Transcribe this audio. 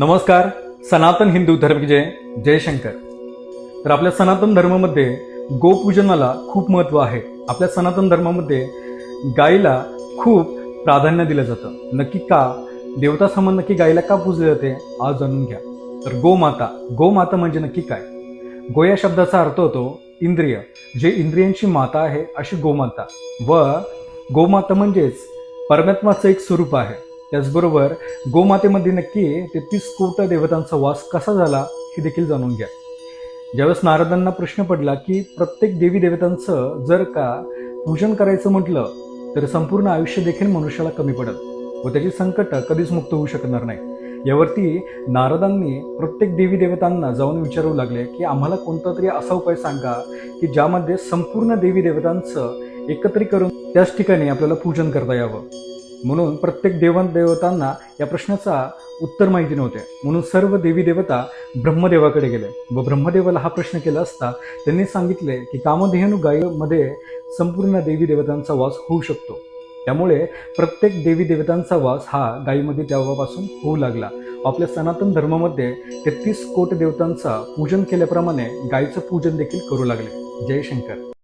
नमस्कार सनातन हिंदू धर्म जयशंकर जय तर आपल्या सनातन धर्मामध्ये गोपूजनाला खूप महत्त्व आहे. आपल्या सनातन धर्मामध्ये गायीला खूप प्राधान्य दिलं जातं. नक्की का? देवता समान नक्की गायीला का पूजले जाते? आज जाणून घ्या. तर गोमाता गोमाता म्हणजे नक्की काय? गो या शब्दाचा अर्थ होतो इंद्रिय. जे इंद्रियांची माता आहे अशी गोमाता. व गोमाता म्हणजेच परमात्माचं एक स्वरूप आहे. त्याचबरोबर गोमातेमध्ये नक्की तेहतीस कोट देवतांचा वास कसा झाला हे देखील जाणून घ्या. ज्यावेळेस नारदांना प्रश्न पडला की प्रत्येक देवी देवतांचं जर का पूजन करायचं म्हटलं तर संपूर्ण आयुष्य देखील मनुष्याला कमी पडत व त्याची संकट कधीच मुक्त होऊ शकणार नाही. यावरती नारदांनी प्रत्येक देवी देवतांना जाऊन विचारू लागले की आम्हाला कोणता तरी असा उपाय सांगा की ज्यामध्ये संपूर्ण देवी देवतांचं एकत्रीकरण त्याच ठिकाणी आपल्याला पूजन करता यावं. म्हणून प्रत्येक देवान देवतांना या प्रश्नाचा उत्तर माहिती नव्हते. म्हणून सर्व देवी देवता ब्रह्मदेवाकडे गेले. व ब्रह्मदेवाला हा प्रश्न केला असता त्यांनी सांगितले की कामधेनु गायमध्ये संपूर्ण देवी देवतांचा वास होऊ शकतो. त्यामुळे प्रत्येक देवी देवतांचा वास हा गायीमध्ये तेव्हापासून होऊ लागला. आपल्या सनातन धर्मामध्ये तेहतीस कोट देवतांचा पूजन केल्याप्रमाणे गायीचं पूजन देखील करू लागले. जय शंकर.